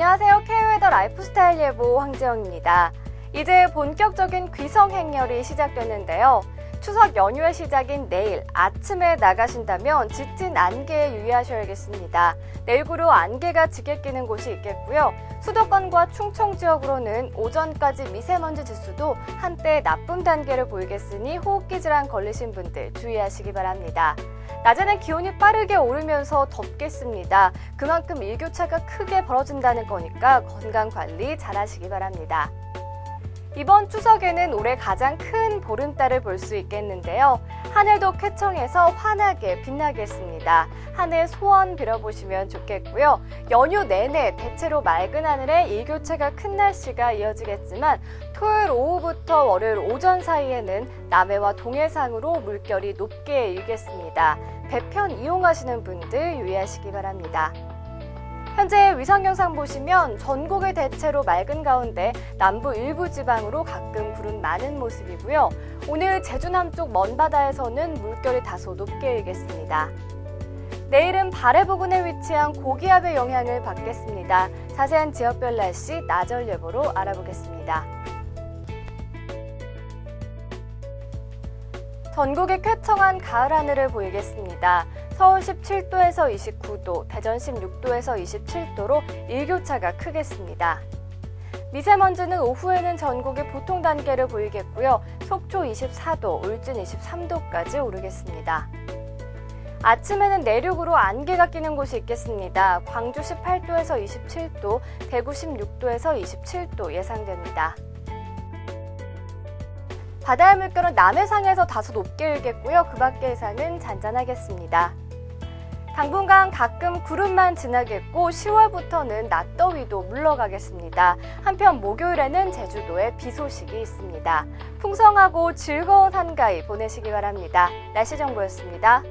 안녕하세요. K웨더 라이프스타일 예보 황재영입니다. 이제 본격적인 귀성 행렬이 시작되는데요. 추석 연휴의 시작인 내일 아침에 나가신다면 짙은 안개에 유의하셔야겠습니다. 내일구로 안개가 짙게 끼는 곳이 있겠고요. 수도권과 충청 지역으로는 오전까지 미세먼지 지수도 한때 나쁨 단계를 보이겠으니 호흡기 질환 걸리신 분들 주의하시기 바랍니다. 낮에는 기온이 빠르게 오르면서 덥겠습니다. 그만큼 일교차가 크게 벌어진다는 거니까 건강 관리 잘 하시기 바랍니다. 이번 추석에는 올해 가장 큰 보름달을 볼 수 있겠는데요. 하늘도 쾌청해서 환하게 빛나겠습니다. 하늘 소원 빌어보시면 좋겠고요. 연휴 내내 대체로 맑은 하늘에 일교차가 큰 날씨가 이어지겠지만 토요일 오후부터 월요일 오전 사이에는 남해와 동해상으로 물결이 높게 일겠습니다. 배편 이용하시는 분들 유의하시기 바랍니다. 현재 위상 영상 보시면 전국의 대체로 맑은 가운데 남부 일부 지방으로 가끔 구름 많은 모습이고요. 오늘 제주 남쪽 먼 바다에서는 물결이 다소 높게 일겠습니다. 내일은 발해 부근에 위치한 고기압의 영향을 받겠습니다. 자세한 지역별 날씨 나절 예보로 알아보겠습니다. 전국의 쾌청한 가을 하늘을 보이겠습니다. 서울 17도에서 29도, 대전 16도에서 27도로 일교차가 크겠습니다. 미세먼지는 오후에는 전국의 보통 단계를 보이겠고요. 속초 24도, 울진 23도까지 오르겠습니다. 아침에는 내륙으로 안개가 끼는 곳이 있겠습니다. 광주 18도에서 27도, 대구 16도에서 27도 예상됩니다. 바다의 물결은 남해상에서 다소 높게 일겠고요. 그 밖의 해상은 잔잔하겠습니다. 당분간 가끔 구름만 지나겠고 10월부터는 낮더위도 물러가겠습니다. 한편 목요일에는 제주도에 비 소식이 있습니다. 풍성하고 즐거운 한가위 보내시기 바랍니다. 날씨 정보였습니다.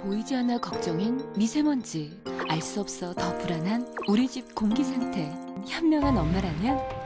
보이지 않아 걱정인 미세먼지. 알 수 없어 더 불안한 우리 집 공기 상태. 현명한 엄마라면